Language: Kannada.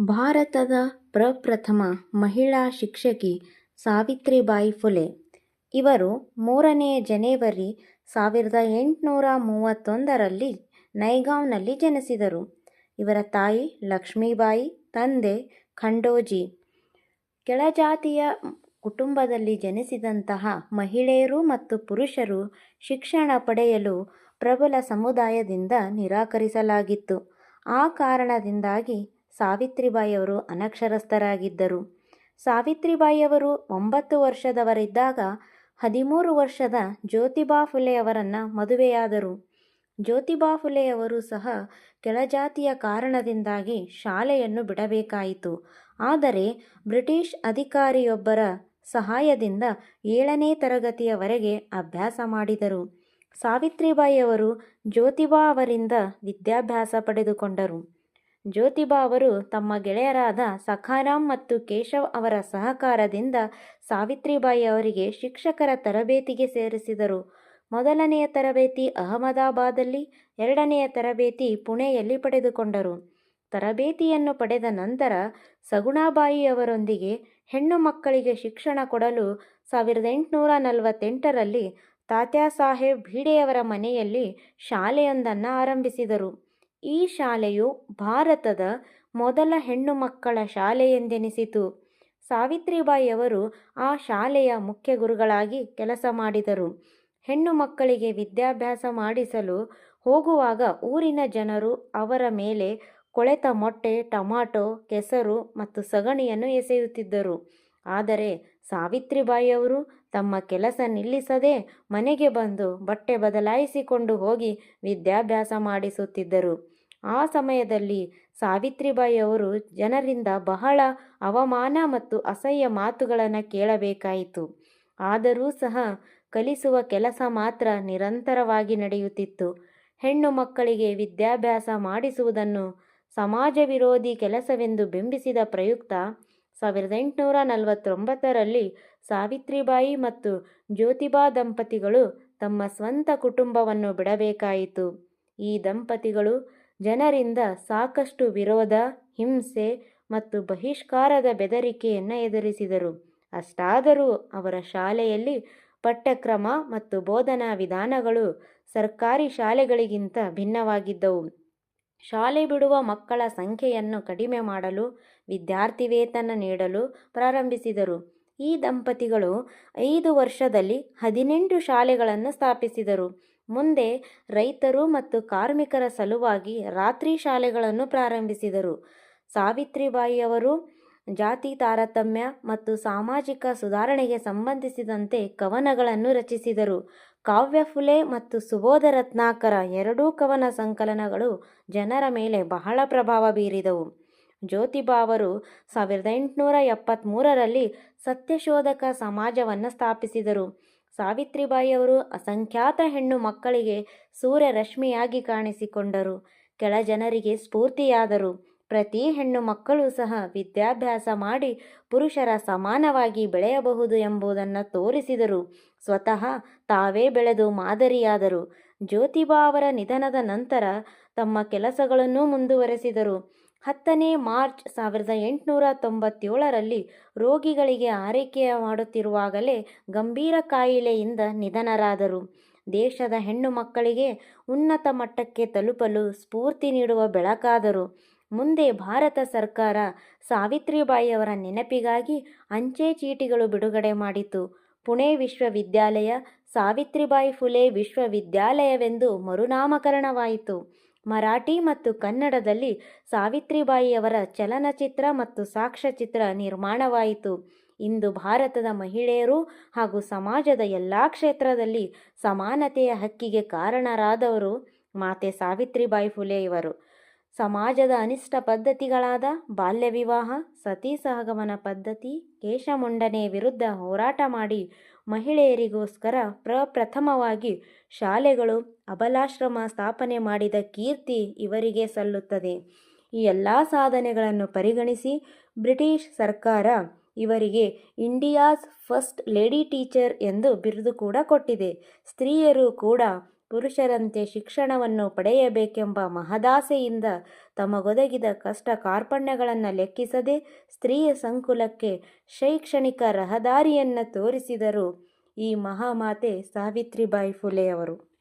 ಭಾರತದ ಪ್ರಪ್ರಥಮ ಮಹಿಳಾ ಶಿಕ್ಷಕಿ ಸಾವಿತ್ರಿಬಾಯಿ ಫುಲೆ. ಇವರು ಮೂರನೇ ಜನವರಿ ಸಾವಿರದ ಎಂಟುನೂರ ಮೂವತ್ತೊಂದರಲ್ಲಿ ನೈಗಾಂವ್ನಲ್ಲಿ ಜನಿಸಿದರು. ಇವರ ತಾಯಿ ಲಕ್ಷ್ಮೀಬಾಯಿ, ತಂದೆ ಖಂಡೋಜಿ. ಕೆಳಜಾತಿಯ ಕುಟುಂಬದಲ್ಲಿ ಜನಿಸಿದಂತಹ ಮಹಿಳೆಯರು ಮತ್ತು ಪುರುಷರು ಶಿಕ್ಷಣ ಪಡೆಯಲು ಪ್ರಬಲ ಸಮುದಾಯದಿಂದ ನಿರಾಕರಿಸಲಾಗಿತ್ತು. ಆ ಕಾರಣದಿಂದಾಗಿ ಸಾವಿತ್ರಿಬಾಯಿಯವರು ಅನಕ್ಷರಸ್ಥರಾಗಿದ್ದರು. ಸಾವಿತ್ರಿಬಾಯಿಯವರು ಒಂಬತ್ತು ವರ್ಷದವರಿದ್ದಾಗ ಹದಿಮೂರು ವರ್ಷದ ಜ್ಯೋತಿಬಾ ಫುಲೆಯವರನ್ನು ಮದುವೆಯಾದರು. ಜ್ಯೋತಿಬಾ ಫುಲೆಯವರು ಸಹ ಕೆಳಜಾತಿಯ ಕಾರಣದಿಂದಾಗಿ ಶಾಲೆಯನ್ನು ಬಿಡಬೇಕಾಯಿತು. ಆದರೆ ಬ್ರಿಟಿಷ್ ಅಧಿಕಾರಿಯೊಬ್ಬರ ಸಹಾಯದಿಂದ ಏಳನೇ ತರಗತಿಯವರೆಗೆ ಅಭ್ಯಾಸ ಮಾಡಿದರು. ಸಾವಿತ್ರಿಬಾಯಿಯವರು ಜ್ಯೋತಿಬಾ ಅವರಿಂದ ವಿದ್ಯಾಭ್ಯಾಸ ಪಡೆದುಕೊಂಡರು. ಜ್ಯೋತಿಬಾ ಅವರು ತಮ್ಮ ಗೆಳೆಯರಾದ ಸಖಾರಾಮ್ ಮತ್ತು ಕೇಶವ್ ಅವರ ಸಹಕಾರದಿಂದ ಸಾವಿತ್ರಿಬಾಯಿ ಅವರಿಗೆ ಶಿಕ್ಷಕರ ತರಬೇತಿಗೆ ಸೇರಿಸಿದರು. ಮೊದಲನೆಯ ತರಬೇತಿ ಅಹಮದಾಬಾದಲ್ಲಿ, ಎರಡನೆಯ ತರಬೇತಿ ಪುಣೆಯಲ್ಲಿ ಪಡೆದುಕೊಂಡರು. ತರಬೇತಿಯನ್ನು ಪಡೆದ ನಂತರ ಸಗುಣಾಬಾಯಿಯವರೊಂದಿಗೆ ಹೆಣ್ಣು ಮಕ್ಕಳಿಗೆ ಶಿಕ್ಷಣ ಕೊಡಲು ಸಾವಿರದ ಎಂಟುನೂರ ನಲವತ್ತೆಂಟರಲ್ಲಿ ತಾತ್ಯಾಸಾಹೇಬ್ ಭೀಡೆಯವರ ಮನೆಯಲ್ಲಿ ಶಾಲೆಯೊಂದನ್ನು ಆರಂಭಿಸಿದರು. ಈ ಶಾಲೆಯು ಭಾರತದ ಮೊದಲ ಹೆಣ್ಣು ಮಕ್ಕಳ ಶಾಲೆಯೆಂದೆನಿಸಿತು. ಸಾವಿತ್ರಿಬಾಯಿಯವರು ಆ ಶಾಲೆಯ ಮುಖ್ಯ ಗುರುಗಳಾಗಿ ಕೆಲಸ ಮಾಡಿದರು. ಹೆಣ್ಣು ಮಕ್ಕಳಿಗೆ ವಿದ್ಯಾಭ್ಯಾಸ ಮಾಡಿಸಲು ಹೋಗುವಾಗ ಊರಿನ ಜನರು ಅವರ ಮೇಲೆ ಕೊಳೆತ ಮೊಟ್ಟೆ, ಟೊಮಾಟೊ, ಕೆಸರು ಮತ್ತು ಸಗಣಿಯನ್ನು ಎಸೆಯುತ್ತಿದ್ದರು. ಆದರೆ ಸಾವಿತ್ರಿಬಾಯಿಯವರು ತಮ್ಮ ಕೆಲಸ ನಿಲ್ಲಿಸದೆ ಮನೆಗೆ ಬಂದು ಬಟ್ಟೆ ಬದಲಾಯಿಸಿಕೊಂಡು ಹೋಗಿ ವಿದ್ಯಾಭ್ಯಾಸ ಮಾಡಿಸುತ್ತಿದ್ದರು. ಆ ಸಮಯದಲ್ಲಿ ಸಾವಿತ್ರಿಬಾಯಿ ಅವರು ಜನರಿಂದ ಬಹಳ ಅವಮಾನ ಮತ್ತು ಅಸಹ್ಯ ಮಾತುಗಳನ್ನು ಕೇಳಬೇಕಾಯಿತು. ಆದರೂ ಸಹ ಕಲಿಸುವ ಕೆಲಸ ಮಾತ್ರ ನಿರಂತರವಾಗಿ ನಡೆಯುತ್ತಿತ್ತು. ಹೆಣ್ಣು ಮಕ್ಕಳಿಗೆ ವಿದ್ಯಾಭ್ಯಾಸ ಮಾಡಿಸುವುದನ್ನು ಸಮಾಜ ವಿರೋಧಿ ಕೆಲಸವೆಂದು ಬಿಂಬಿಸಿದ ಪ್ರಯುಕ್ತ, ಸಾವಿರದ ಎಂಟುನೂರ ನಲವತ್ತೊಂಬತ್ತರಲ್ಲಿ ಸಾವಿತ್ರಿಬಾಯಿ ಮತ್ತು ಜ್ಯೋತಿಬಾ ದಂಪತಿಗಳು ತಮ್ಮ ಸ್ವಂತ ಕುಟುಂಬವನ್ನು ಬಿಡಬೇಕಾಯಿತು. ಈ ದಂಪತಿಗಳು ಜನರಿಂದ ಸಾಕಷ್ಟು ವಿರೋಧ, ಹಿಂಸೆ ಮತ್ತು ಬಹಿಷ್ಕಾರದ ಬೆದರಿಕೆಯನ್ನು ಎದುರಿಸಿದರು. ಅಷ್ಟಾದರೂ ಅವರ ಶಾಲೆಯಲ್ಲಿ ಪಠ್ಯಕ್ರಮ ಮತ್ತು ಬೋಧನಾ ವಿಧಾನಗಳು ಸರ್ಕಾರಿ ಶಾಲೆಗಳಿಗಿಂತ ಭಿನ್ನವಾಗಿದ್ದವು. ಶಾಲೆ ಬಿಡುವ ಮಕ್ಕಳ ಸಂಖ್ಯೆಯನ್ನು ಕಡಿಮೆ ಮಾಡಲು ವಿದ್ಯಾರ್ಥಿ ವೇತನ ನೀಡಲು ಪ್ರಾರಂಭಿಸಿದರು. ಈ ದಂಪತಿಗಳು ಐದು ವರ್ಷದಲ್ಲಿ ಹದಿನೆಂಟು ಶಾಲೆಗಳನ್ನು ಸ್ಥಾಪಿಸಿದರು. ಮುಂದೆ ರೈತರು ಮತ್ತು ಕಾರ್ಮಿಕರ ಸಲುವಾಗಿ ರಾತ್ರಿ ಶಾಲೆಗಳನ್ನು ಪ್ರಾರಂಭಿಸಿದರು. ಸಾವಿತ್ರಿಬಾಯಿಯವರು ಜಾತಿ ತಾರತಮ್ಯ ಮತ್ತು ಸಾಮಾಜಿಕ ಸುಧಾರಣೆಗೆ ಸಂಬಂಧಿಸಿದಂತೆ ಕವನಗಳನ್ನು ರಚಿಸಿದರು. ಕಾವ್ಯ ಫುಲೆ ಮತ್ತು ಸುಬೋಧ ರತ್ನಾಕರ ಎರಡೂ ಕವನ ಸಂಕಲನಗಳು ಜನರ ಮೇಲೆ ಬಹಳ ಪ್ರಭಾವ ಬೀರಿದವು. ಜ್ಯೋತಿಬಾ ಅವರು ಸಾವಿರದ ಎಂಟುನೂರ ಎಪ್ಪತ್ಮೂರರಲ್ಲಿ ಸತ್ಯಶೋಧಕ ಸಮಾಜವನ್ನು ಸ್ಥಾಪಿಸಿದರು. ಸಾವಿತ್ರಿಬಾಯಿಯವರು ಅಸಂಖ್ಯಾತ ಹೆಣ್ಣು ಮಕ್ಕಳಿಗೆ ಸೂರ್ಯರಶ್ಮಿಯಾಗಿ ಕಾಣಿಸಿಕೊಂಡರು. ಕೆಳ ಜನರಿಗೆ ಸ್ಫೂರ್ತಿಯಾದರು. ಪ್ರತಿ ಹೆಣ್ಣು ಮಕ್ಕಳು ಸಹ ವಿದ್ಯಾಭ್ಯಾಸ ಮಾಡಿ ಪುರುಷರ ಸಮಾನವಾಗಿ ಬೆಳೆಯಬಹುದು ಎಂಬುದನ್ನು ತೋರಿಸಿದರು. ಸ್ವತಃ ತಾವೇ ಬೆಳೆದು ಮಾದರಿಯಾದರು. ಜ್ಯೋತಿಬಾ ಅವರ ನಿಧನದ ನಂತರ ತಮ್ಮ ಕೆಲಸಗಳನ್ನೂ ಮುಂದುವರೆಸಿದರು. ಹತ್ತನೇ ಮಾರ್ಚ್ ಸಾವಿರದ ಎಂಟುನೂರ ತೊಂಬತ್ತೇಳರಲ್ಲಿ ರೋಗಿಗಳಿಗೆ ಆರೈಕೆ ಮಾಡುತ್ತಿರುವಾಗಲೇ ಗಂಭೀರ ಕಾಯಿಲೆಯಿಂದ ನಿಧನರಾದರು. ದೇಶದ ಹೆಣ್ಣು ಮಕ್ಕಳಿಗೆ ಉನ್ನತ ಮಟ್ಟಕ್ಕೆ ತಲುಪಲು ಸ್ಫೂರ್ತಿ ನೀಡುವ ಬೆಳಕಾದರು. ಮುಂದೆ ಭಾರತ ಸರ್ಕಾರ ಸಾವಿತ್ರಿಬಾಯಿಯವರ ನೆನಪಿಗಾಗಿ ಅಂಚೆ ಚೀಟಿಗಳು ಬಿಡುಗಡೆ ಮಾಡಿತು. ಪುಣೆ ವಿಶ್ವವಿದ್ಯಾಲಯ, ಸಾವಿತ್ರಿಬಾಯಿ ಫುಲೆ ವಿಶ್ವವಿದ್ಯಾಲಯವೆಂದು ಮರುನಾಮಕರಣವಾಯಿತು. ಮರಾಠಿ ಮತ್ತು ಕನ್ನಡದಲ್ಲಿ ಸಾವಿತ್ರಿಬಾಯಿಯವರ ಚಲನಚಿತ್ರ ಮತ್ತು ಸಾಕ್ಷ್ಯಚಿತ್ರ ನಿರ್ಮಾಣವಾಯಿತು. ಇಂದು ಭಾರತದ ಮಹಿಳೆಯರು ಹಾಗೂ ಸಮಾಜದ ಎಲ್ಲ ಕ್ಷೇತ್ರದಲ್ಲಿ ಸಮಾನತೆಯ ಹಕ್ಕಿಗೆ ಕಾರಣರಾದವರು ಮಾತೆ ಸಾವಿತ್ರಿಬಾಯಿ ಫುಲೆಯವರು. ಸಮಾಜದ ಅನಿಷ್ಟ ಪದ್ಧತಿಗಳಾದ ಬಾಲ್ಯ ವಿವಾಹ, ಸತಿ ಸಹಗಮನ ಪದ್ಧತಿ, ಕೇಶಮುಂಡನೆ ವಿರುದ್ಧ ಹೋರಾಟ ಮಾಡಿ ಮಹಿಳೆಯರಿಗೋಸ್ಕರ ಪ್ರಪ್ರಥಮವಾಗಿ ಶಾಲೆಗಳು, ಅಬಲಾಶ್ರಮ ಸ್ಥಾಪನೆ ಮಾಡಿದ ಕೀರ್ತಿ ಇವರಿಗೆ ಸಲ್ಲುತ್ತದೆ. ಈ ಎಲ್ಲ ಸಾಧನೆಗಳನ್ನು ಪರಿಗಣಿಸಿ ಬ್ರಿಟಿಷ್ ಸರ್ಕಾರ ಇವರಿಗೆ ಇಂಡಿಯಾಸ್ ಫಸ್ಟ್ ಲೇಡಿ ಟೀಚರ್ ಎಂದು ಬಿರುದು ಕೂಡ ಕೊಟ್ಟಿದೆ. ಸ್ತ್ರೀಯರು ಕೂಡ ಪುರುಷರಂತೆ ಶಿಕ್ಷಣವನ್ನು ಪಡೆಯಬೇಕೆಂಬ ಮಹದಾಸೆಯಿಂದ ತಮಗೊದಗಿದ ಕಷ್ಟ ಕಾರ್ಪಣ್ಯಗಳನ್ನು ಲೆಕ್ಕಿಸದೆ ಸ್ತ್ರೀಯ ಸಂಕುಲಕ್ಕೆ ಶೈಕ್ಷಣಿಕ ರಹದಾರಿಯನ್ನು ತೋರಿಸಿದರು ಈ ಮಹಾಮಾತೆ ಸಾವಿತ್ರಿಬಾಯಿ ಫುಲೆಯವರು